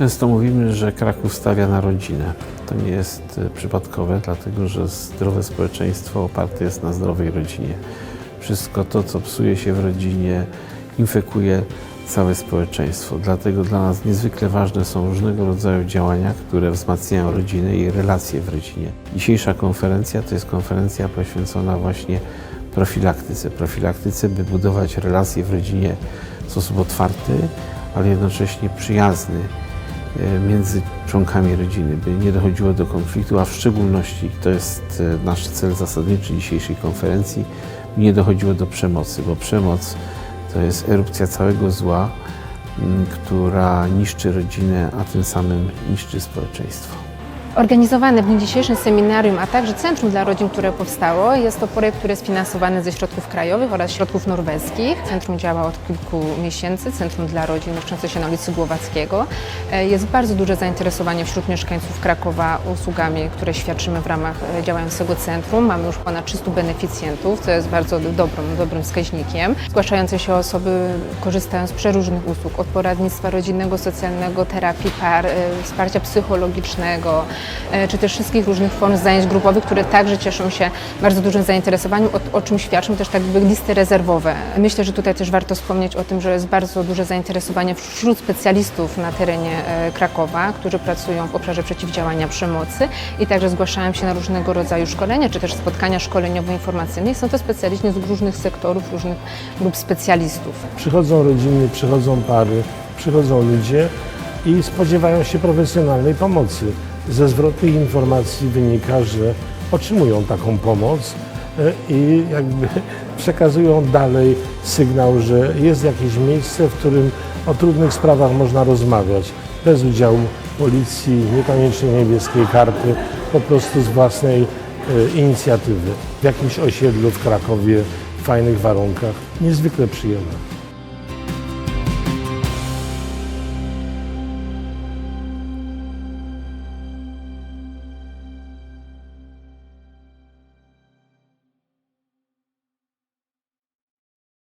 Często mówimy, że Kraków stawia na rodzinę. To nie jest e, przypadkowe, dlatego że zdrowe społeczeństwo oparte jest na zdrowej rodzinie. Wszystko to, co psuje się w rodzinie, infekuje całe społeczeństwo. Dlatego dla nas niezwykle ważne są różnego rodzaju działania, które wzmacniają rodzinę i relacje w rodzinie. Dzisiejsza konferencja to jest konferencja poświęcona właśnie profilaktyce. Profilaktyce, by budować relacje w rodzinie w sposób otwarty, ale jednocześnie przyjazny między członkami rodziny, by nie dochodziło do konfliktu, a w szczególności to jest e, nasz cel zasadniczy dzisiejszej konferencji, nie dochodziło do przemocy, bo przemoc to jest erupcja całego zła, która niszczy rodzinę, a tym samym niszczy społeczeństwo. Organizowane w dniu dzisiejszym seminarium, a także Centrum dla Rodzin, które powstało, jest to projekt, który jest finansowany ze środków krajowych oraz środków norweskich. Centrum działa od kilku miesięcy, Centrum dla Rodzin mieszczące się na ulicy Głowackiego. E, Jest bardzo duże zainteresowanie wśród mieszkańców Krakowa usługami, które świadczymy w ramach e, działającego centrum. Mamy już ponad 300 beneficjentów, co jest bardzo dobrym, dobrym wskaźnikiem. Zgłaszające się osoby korzystają z przeróżnych usług, od poradnictwa rodzinnego, socjalnego, terapii par, e, wsparcia psychologicznego, czy też wszystkich różnych form zajęć grupowych, które także cieszą się bardzo dużym zainteresowaniem, o, o czym świadczą też tak jakby listy rezerwowe. Myślę, że tutaj też warto wspomnieć o tym, że jest bardzo duże zainteresowanie wśród specjalistów na terenie e, Krakowa, którzy pracują w obszarze przeciwdziałania przemocy i także zgłaszają się na różnego rodzaju szkolenia, czy też spotkania szkoleniowo-informacyjne. Są to specjaliści z różnych sektorów, różnych grup specjalistów. Przychodzą rodziny, przychodzą pary, przychodzą ludzie i spodziewają się profesjonalnej pomocy. Ze zwrotnych informacji wynika, że otrzymują taką pomoc e, i jakby przekazują dalej sygnał, że jest jakieś miejsce, w którym o trudnych sprawach można rozmawiać bez udziału policji, niekoniecznie niebieskiej karty, po prostu z własnej e, inicjatywy. W jakimś osiedlu w Krakowie, w fajnych warunkach. Niezwykle przyjemne.